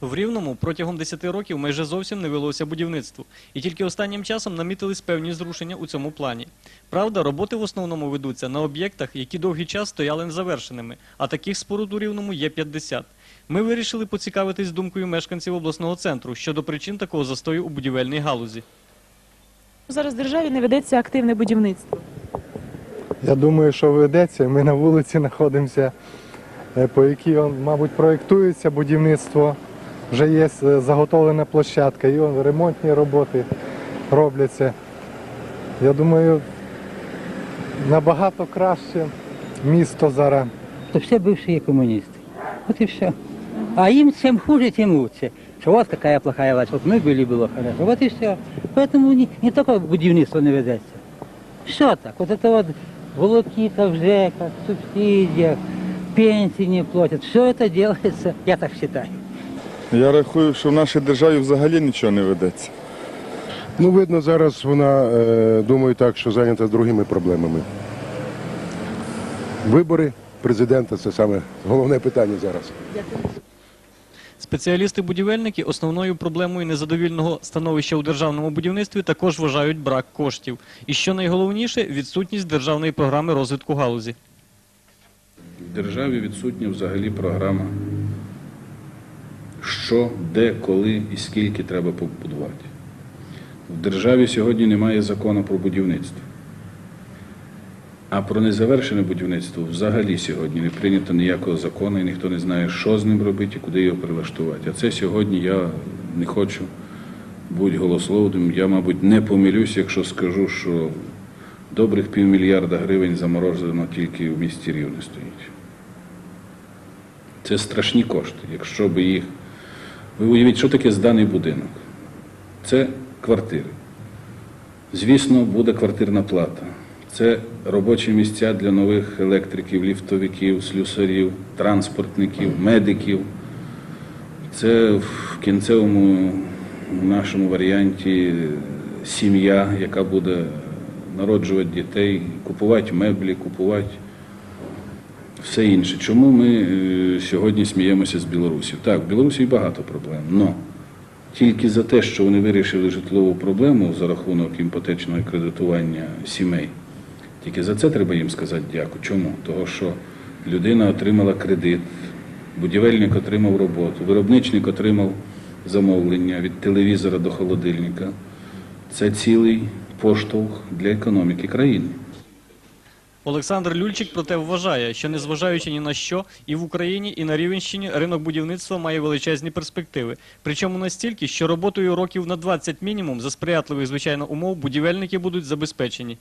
В Рівному протягом 10 років майже зовсім не велося будівництво, і тільки останнім часом намітились певні зрушення у цьому плані. Правда, роботи в основному ведуться на об'єктах, які довгий час стояли незавершеними, а таких споруд у Рівному є 50. Ми вирішили поцікавитись думкою мешканців обласного центру щодо причин такого застою у будівельній галузі. Зараз в державі не ведеться активне будівництво. Я думаю, що ведеться. Ми на вулиці знаходимося, е, по якій, мабуть, проєктується будівництво Вже є е, заготовлена площадка, і он, ремонтні роботи робляться. Я думаю, набагато краще місто зараз. то все бывшие коммунисты. Вот и все. А им чем хуже, тем лучше. Что вот какая плохая власть, вот мы были, было хорошо. Вот и все. Поэтому не, не только будівництво не ведеться. Все так. Вот это вот волокита в ЖЭКах, субсидиях, пенсии не платят. Все это делается, я так считаю. Я рахую, що в нашій державі взагалі нічого не ведеться. Ну, видно, зараз вона, е, думаю, так, що зайнята другими проблемами. Вибори президента це саме головне питання зараз. Спеціалісти-будівельники основною проблемою незадовільного становища у державному будівництві також вважають брак коштів. І що найголовніше відсутність державної програми розвитку галузі. В державі відсутня взагалі програма, що, де, коли і скільки треба побудувати. В державі сьогодні немає закону про будівництво. А про незавершене будівництво взагалі сьогодні не прийнято ніякого закону, і ніхто не знає, що з ним робити і куди його прилаштувати. А це сьогодні я не хочу бути голословним. Я, мабуть, не помилюсь, якщо скажу, що добрих півмільярда гривень заморожено тільки в місті Рівне стоїть. Це страшні кошти. Якщо би їх. Ви уявіть, що таке зданий будинок? Це квартири. Звісно, буде квартирна плата. Це робочі місця для нових електриків, ліфтовиків, слюсарів, транспортників, медиків. Це в кінцевому нашому варіанті сім'я, яка буде народжувати дітей, купувати меблі, купувати все інше. Чому ми е, сьогодні сміємося з Білорусів? Так, в Білорусі багато проблем. Но тільки за те, що вони вирішили житлову проблему за рахунок іпотечного кредитування сімей, тільки за це треба їм сказати дякую. Чому? Того, що людина отримала кредит, будівельник отримав роботу, виробничник отримав замовлення від телевізора до холодильника. Це цілий поштовх для економіки країни. Олександр Люльчик проте вважає, що незважаючи ні на що, і в Україні, і на Рівенщині ринок будівництва має величезні перспективи. Причому настільки, що роботою років на 20 мінімум за сприятливих, звичайно, умов будівельники будуть забезпечені.